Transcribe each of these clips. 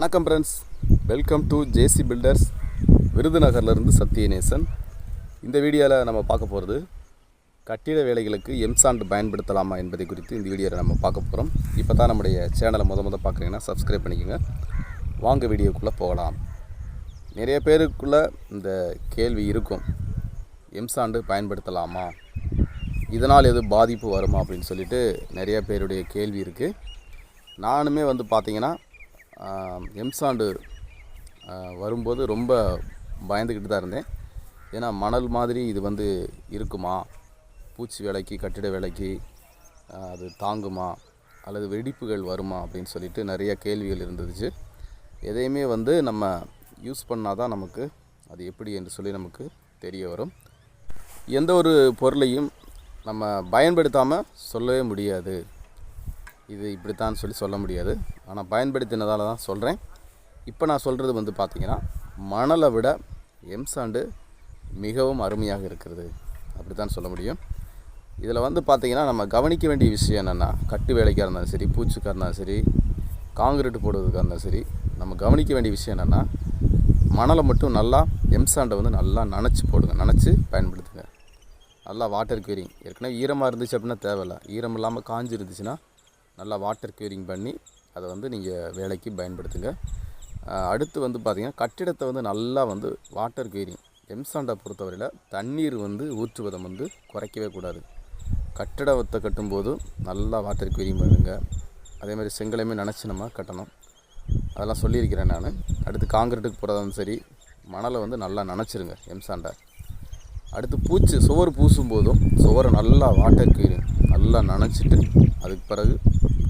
வணக்கம் friends welcome to JC builders விருதுநகர்லேருந்து Sathyanesan. இந்த வீடியோவில் நம்ம பார்க்க போகிறது கட்டிட வேலைகளுக்கு எம்சாண்ட் பயன்படுத்தலாமா என்பதை குறித்து இந்த வீடியோவில் நம்ம பார்க்க போகிறோம் இப்போ தான் நம்முடைய சேனலை முத முத பார்க்குறீங்கன்னா சப்ஸ்கிரைப் பண்ணிக்கோங்க. வாங்க வீடியோக்குள்ளே போகலாம். நிறைய பேருக்குள்ளே இந்த கேள்வி இருக்கும். எம்சாண்டு பயன்படுத்தலாமா? இதனால் எது பாதிப்பு வருமா அப்படின்னு சொல்லிட்டு நிறைய பேருடைய கேள்வி இருக்குது நானுமே வந்து பார்த்திங்கன்னா எம்சாண்டு வரும்போது ரொம்ப பயந்துக்கிட்டு தான் இருந்தேன். ஏன்னா மணல் மாதிரி இது வந்து இருக்குமா? பூச்சி வேலைக்கு கட்டிட வேலைக்கு அது தாங்குமா? அல்லது வெடிப்புகள் வருமா? அப்படின்னு சொல்லிட்டு நிறைய கேள்விகள் இருந்துச்சு. எதையுமே வந்து நம்ம யூஸ் பண்ணால் தான் நமக்கு அது எப்படி என்று சொல்லி நமக்கு தெரிய வரும். எந்த ஒரு பொருளையும் நம்ம பயன்படுத்தாமல் சொல்லவே முடியாது. இது இப்படித்தான் சொல்லி சொல்ல முடியாது. ஆனால் பயன்படுத்தினதால் தான் சொல்கிறேன் இப்போ நான் சொல்கிறது வந்து பார்த்திங்கன்னா மணலை விட எம்சாண்டு மிகவும் அருமையாக இருக்கிறது. அப்படி தான் சொல்ல முடியும். இதில் வந்து பார்த்திங்கன்னா நம்ம கவனிக்க வேண்டிய விஷயம் என்னென்னா கட்டு வேலைக்காக இருந்தாலும் சரி பூச்சிக்காக இருந்தாலும் சரி காங்கிரீட் போடுறதுக்காக இருந்தாலும் சரி நம்ம கவனிக்க வேண்டிய விஷயம் என்னென்னா மணலை மட்டும் நல்லா எம்சாண்டை வந்து நல்லா நனைச்சி போடுங்க. நனைச்சி பயன்படுத்துங்க. நல்லா வாட்டர் க்யூரிங் ஏற்கனவே ஈரமாக இருந்துச்சு அப்படின்னா தேவையில்ல. ஈரம் இல்லாமல் காஞ்சி இருந்துச்சுன்னா நல்லா வாட்டர் க்யூரிங் பண்ணி அதை வந்து நீங்கள் வேலைக்கு பயன்படுத்துங்க. அடுத்து வந்து பார்த்திங்கன்னா கட்டிடத்தை வந்து நல்லா வந்து வாட்டர் க்யூரிங் எம்சாண்டை பொறுத்தவரையில் தண்ணீர் வந்து ஊற்றுவதை வந்து குறைக்கவே கூடாது. கட்டிடத்தை கட்டும்போது நல்லா வாட்டர் க்யூரிங் பண்ணுங்க. அதே மாதிரி செங்கலையுமே நினச்சி நம்ம கட்டணும். அதெல்லாம் சொல்லியிருக்கிறேன் நான். அடுத்து காங்கிரீட்டுக்கு போகிறதாலும் சரி மணலை வந்து நல்லா நினச்சிருங்க எம்சாண்டை. அடுத்து பூச்சி சுவர் பூசும் போதும் சுவரை நல்லா வாட்டர் க்யூரிங் நல்லா நினச்சிட்டு அதுக்கு பிறகு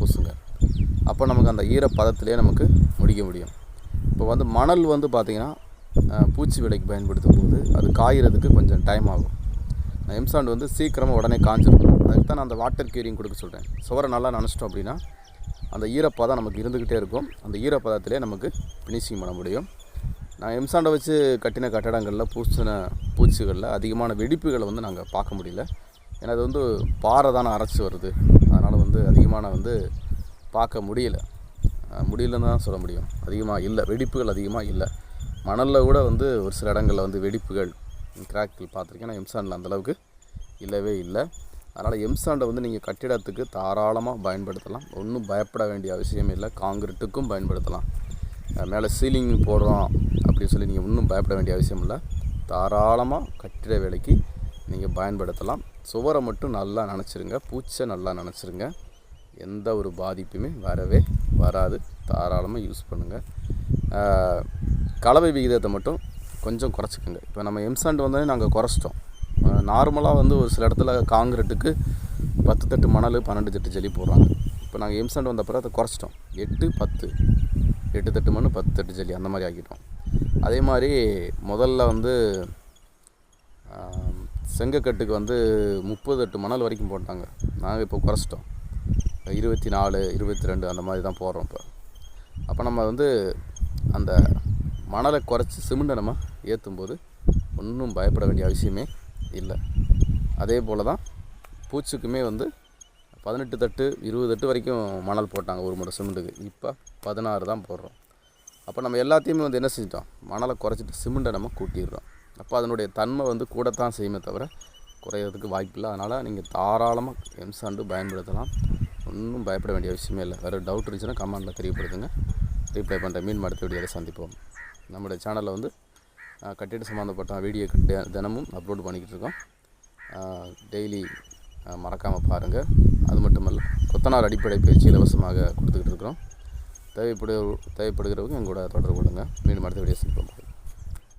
பூசுங்க. அப்போ நமக்கு அந்த ஈரப்பதத்திலே நமக்கு முடிக்க முடியும். இப்போ வந்து மணல் வந்து பார்த்திங்கன்னா பூச்சி விலைக்கு பயன்படுத்தும் போது அது காயிறதுக்கு கொஞ்சம் டைம் ஆகும். எம்சாண்ட் வந்து சீக்கிரமாக உடனே காஞ்சிடும் அதுக்கு தான் நான் அந்த வாட்டர் கியூரிங் கொடுக்க சொல்கிறேன் சுவரை நல்லா நினச்சிட்டோம் அப்படின்னா அந்த ஈரப்பதம் நமக்கு இருந்துக்கிட்டே இருக்கும். அந்த ஈரப்பதத்திலே நமக்கு ஃபினிஷிங் பண்ண முடியும். நான் எம்சாண்டை வச்சு கட்டின கட்டடங்களில் பூசின பூச்சிகளில் அதிகமான வெடிப்புகளை வந்து நாங்கள் பார்க்க முடியல. ஏன்னா அது வந்து பாறை தானே அரைச்சி வருது. அதனால் வந்து அதிகமான வந்து பார்க்க முடியல. முடியலன்னு தான் சொல்ல முடியும். அதிகமாக இல்லை. வெடிப்புகள் அதிகமாக இல்லை. மணலில் கூட வந்து ஒரு சில இடங்களில் வந்து வெடிப்புகள் கிராக்கில் பார்த்துருக்கேன். ஆனால் எம்சாண்டில் அந்தளவுக்கு இல்லவே இல்லை. அதனால் எம்சாண்டை வந்து நீங்கள் கட்டிடத்துக்கு தாராளமாக பயன்படுத்தலாம். ஒன்றும் பயப்பட வேண்டிய அவசியம் இல்லை. காங்கிரீட்டுக்கும் பயன்படுத்தலாம். மேலே சீலிங் போடுறோம் அப்படின்னு சொல்லி நீங்கள் ஒன்றும் பயப்பட வேண்டிய அவசியம் இல்லை. தாராளமாக கட்டிட வேலைக்கு நீங்கள் பயன்படுத்தலாம். சுவரை மட்டும் நல்லா நினச்சிருங்க. பூச்சை நல்லா நினச்சிருங்க. எந்த ஒரு பாதிப்புமே வரவே வராது. தாராளமாக யூஸ் பண்ணுங்கள் கலவை விகிதத்தை மட்டும் கொஞ்சம் குறைச்சிக்கோங்க. இப்போ நம்ம எம்சாண்ட் வந்தோடனே நாங்கள் குறைச்சிட்டோம். நார்மலாக வந்து ஒரு சில இடத்துல காங்கிரட்டுக்கு பத்து தட்டு மணல் பன்னெண்டு தட்டு ஜல்லி போடுறாங்க. இப்போ நாங்கள் எம்சாண்ட் வந்த பிறகு அதை குறைச்சிட்டோம். எட்டு பத்து. எட்டு தட்டு மண் பத்து தட்டு ஜல்லி அந்த மாதிரி ஆக்கிட்டோம். அதே மாதிரி முதல்ல வந்து செங்கக்கட்டுக்கு வந்து முப்பது எட்டு மணல் வரைக்கும் போட்டாங்க. நாங்கள் இப்போ குறைச்சிட்டோம். இருபத்தி நாலு இருபத்தி ரெண்டு அந்த மாதிரி தான் போடுறோம் இப்போ. அப்போ நம்ம வந்து அந்த மணலை குறைச்சி சிமெண்ட்டை நம்ம ஏற்றும் போது ஒன்றும் பயப்பட வேண்டிய அவசியமே இல்லை. அதே போல் தான் பூச்சிக்குமே வந்து பதினெட்டு தட்டு இருபது தட்டு வரைக்கும் மணல் போட்டாங்க ஒரு முறை சிமெண்ட்டுக்கு. இப்போ பதினாறு தான் போடுறோம். அப்போ நம்ம எல்லாத்தையுமே வந்து என்ன செஞ்சிட்டோம்? மணலை குறைச்சிட்டு சிமெண்ட்டை நம்ம கூட்டிடுறோம். அப்போ அதனுடைய தன்மை வந்து கூடத்தான் செய்யுமே தவிர குறையிறதுக்கு வாய்ப்பில்லை. அதனால் நீங்கள் தாராளமாக எம்சாண்டு பயன்படுத்தலாம். ஒன்றும் பயப்பட வேண்டிய அவசியமே இல்லை. வேறு டவுட் இருந்துச்சுன்னா கமெண்டில் தெரியப்படுத்துங்க. ரீப்ளை பண்ணுற மீன் அடுத்த வீடியோவில் சந்திப்போம். நம்முடைய சேனலில் வந்து கட்டிட சம்மந்தப்பட்ட வீடியோ தினமும் அப்லோட் பண்ணிக்கிட்டு இருக்கோம். டெய்லி மறக்காமல் பாருங்கள் அது மட்டுமல்ல கொத்தனார் அடிப்படை பயிற்சி இலவசமாக கொடுத்துக்கிட்டு இருக்கிறோம். தேவைப்படு தேவைப்படுகிறவங்க எங்களோட தொடர்பு கொள்ளுங்கள் மீண்டும் அடுத்த வீடியோ சந்திப்போம்.